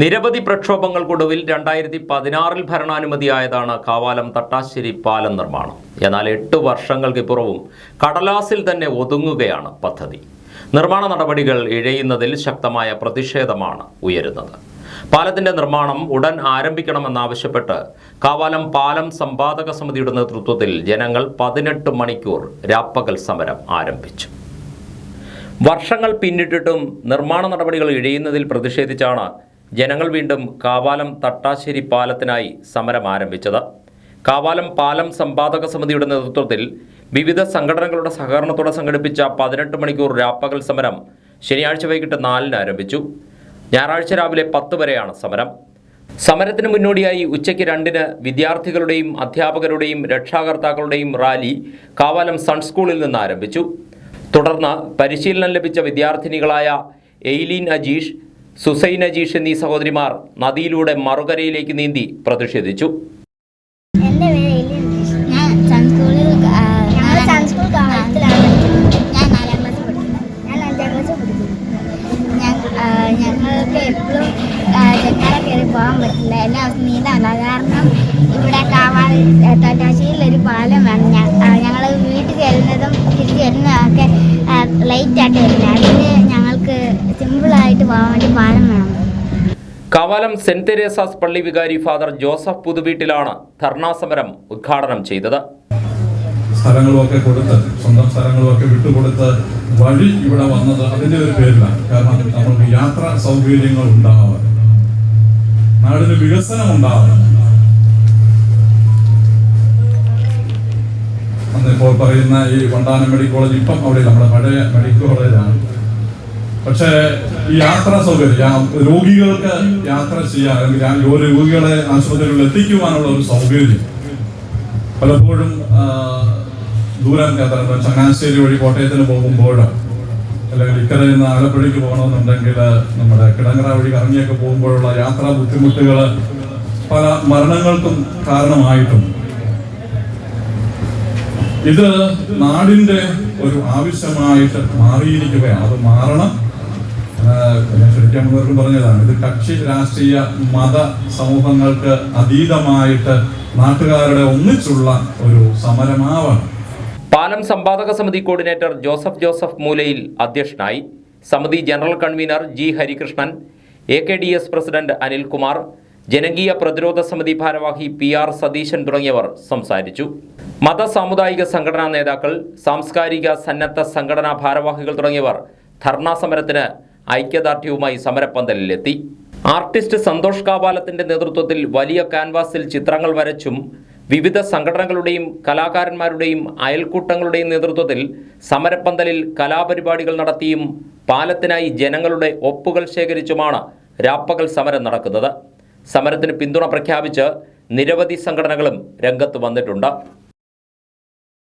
നിരവധി പ്രക്ഷോഭങ്ങൾക്കൊടുവിൽ രണ്ടായിരത്തി പതിനാറിൽ ഭരണാനുമതിയായതാണ് കാവാലം തട്ടാശ്ശേരി പാലം നിർമ്മാണം. എന്നാൽ എട്ട് വർഷങ്ങൾക്കിപ്പുറവും കടലാസിൽ തന്നെ ഒതുങ്ങുകയാണ് പദ്ധതി. നിർമ്മാണ നടപടികൾ ഇഴയുന്നതിൽ ശക്തമായ പ്രതിഷേധമാണ് ഉയരുന്നത്. പാലത്തിന്റെ നിർമ്മാണം ഉടൻ ആരംഭിക്കണമെന്നാവശ്യപ്പെട്ട് കാവാലം പാലം സമ്പാദക സമിതിയുടെ നേതൃത്വത്തിൽ ജനങ്ങൾ പതിനെട്ട് മണിക്കൂർ രാപ്പകൽ സമരം ആരംഭിച്ചു. വർഷങ്ങൾ പിന്നിട്ടിട്ടും നിർമ്മാണ നടപടികൾ ഇഴയുന്നതിൽ പ്രതിഷേധിച്ചാണ് ജനങ്ങൾ വീണ്ടും കാവാലം തട്ടാശ്ശേരി പാലത്തിനായി സമരം ആരംഭിച്ചത്. കാവാലം പാലം സമ്പാദക സമിതിയുടെ നേതൃത്വത്തിൽ വിവിധ സംഘടനകളുടെ സഹകരണത്തോടെ സംഘടിപ്പിച്ച പതിനെട്ട് മണിക്കൂർ രാപ്പകൽ സമരം ശനിയാഴ്ച വൈകിട്ട് നാലിന് ആരംഭിച്ചു. ഞായറാഴ്ച രാവിലെ പത്ത് വരെയാണ് സമരം. സമരത്തിന് മുന്നോടിയായി ഉച്ചയ്ക്ക് രണ്ടിന് വിദ്യാർത്ഥികളുടെയും അധ്യാപകരുടെയും രക്ഷാകർത്താക്കളുടെയും റാലി കാവാലം സൺസ്കൂളിൽ നിന്ന് ആരംഭിച്ചു. തുടർന്ന് പരിശീലനം ലഭിച്ച വിദ്യാർത്ഥിനികളായ എയ്ലീൻ അജീഷ് സുസൈൻ അജീഷ് എന്നീ സഹോദരിമാർ നദിയിലൂടെ മറുകരയിലേക്ക് നീന്തി പ്രതിഷേധിച്ചു. ഞങ്ങൾക്ക് എപ്പോഴും ചെക്കാര കയറി പോകാൻ പറ്റില്ല. എല്ലാ ദിവസവും നീന്താമല്ല കാരണം ഇവിടെ തട്ടാശ്ശേരിയിൽ ഒരു പാലം വേണം. ഞങ്ങൾ വീട്ടിൽ വരുന്നതും തിരിച്ചു വരുന്നതൊക്കെ ലൈറ്റ് ആയിട്ട് വരുന്നത്. അതിന് ഞങ്ങൾക്ക് സിമ്പിളായിട്ട് പോകാൻ വേണ്ടി പാലം വേണം. കാവാലം സെന്റ് തെരേസാസ് പള്ളി വികാരി ഫാദർ ജോസഫ് പുതുവീട്ടിലാണ് ധർണാ സമരം ഉദ്ഘാടനം ചെയ്തത്. സ്ഥലങ്ങളുമൊക്കെ കൊടുത്ത് സ്വന്തം സ്ഥലങ്ങളുമൊക്കെ വിട്ടുകൊടുത്ത് വഴി ഇവിടെ വന്നത് അതിന്റെ ഒരു പേരിലാണ്. കാരണം നമുക്ക് യാത്രാ സൗകര്യങ്ങൾ ഉണ്ടാവാൻ നാടിന് വികസനം ഉണ്ടാവാൻ ഇപ്പോൾ പറയുന്ന ഈ വണ്ടാനം മെഡിക്കൽ കോളേജ് ഇപ്പം അവിടെ നമ്മുടെ പഴയ മെഡിക്കൽ കോളേജാണ്. പക്ഷേ ഈ യാത്രാ സൗകര്യം രോഗികൾക്ക് യാത്ര ചെയ്യാൻ അല്ലെങ്കിൽ രോഗികളെ ആശുപത്രികളിൽ എത്തിക്കുവാനുള്ള ഒരു സൗകര്യം പലപ്പോഴും ദൂരം യാത്ര ചങ്ങനാശ്ശേരി വഴി കോട്ടയത്തിന് പോകുമ്പോൾ അല്ലെങ്കിൽ ഇക്കര നിന്ന് ആലപ്പുഴയ്ക്ക് പോകണമെന്നുണ്ടെങ്കിൽ നമ്മുടെ കിടങ്ങറ വഴി കറങ്ങിയൊക്കെ പോകുമ്പോഴുള്ള യാത്രാ ബുദ്ധിമുട്ടുകൾ പല മരണങ്ങൾക്കും കാരണമായിട്ടുണ്ട് ഇത് നാടിന്റെ ഒരു ആവശ്യമായിട്ട് മാറിയിരിക്കുകയാണ്. അത് മാറണം. ഞാൻ ശരിക്കും പറഞ്ഞതാണ്. ഇത് കക്ഷി രാഷ്ട്രീയ മത സമൂഹങ്ങൾക്ക് അതീതമായിട്ട് നാട്ടുകാരുടെ ഒന്നിച്ചുള്ള ഒരു സമരമാവാണ്. പാലം സമ്പാദക സമിതി കോർഡിനേറ്റർ ജോസഫ് ജോസഫ് മൂലയിൽ അധ്യക്ഷനായി സമിതി general convener G Harikrishnan A K D S president Anilkumar ജനകീയ പ്രതിരോധ സമിതി ഭാരവാഹി പി ആർ സതീശൻ തുടങ്ങിയവർ സംസാരിച്ചു. മത സാമുദായിക സംഘടനാ നേതാക്കൾ സാംസ്കാരിക സന്നദ്ധ സംഘടനാ ഭാരവാഹികൾ തുടങ്ങിയവർ ധർണാ സമരത്തിന് ഐക്യദാർഢ്യവുമായി സമരപ്പന്തലിലെത്തി. ആർട്ടിസ്റ്റ് സന്തോഷ് കാപാലത്തിന്റെ നേതൃത്വത്തിൽ വലിയ കാൻവാസിൽ ചിത്രങ്ങൾ വരച്ചും വിവിധ സംഘടനകളുടെയും കലാകാരന്മാരുടെയും അയൽക്കൂട്ടങ്ങളുടെയും നേതൃത്വത്തിൽ സമരപ്പന്തലിൽ കലാപരിപാടികൾ നടത്തിയും പാലത്തിനായി ജനങ്ങളുടെ ഒപ്പുകൾ ശേഖരിച്ചുമാണ് രാപ്പകൽ സമരം നടക്കുന്നത്. സമരത്തിന് പിന്തുണ പ്രഖ്യാപിച്ച് നിരവധി സംഘടനകളും രംഗത്ത് വന്നിട്ടുണ്ട്.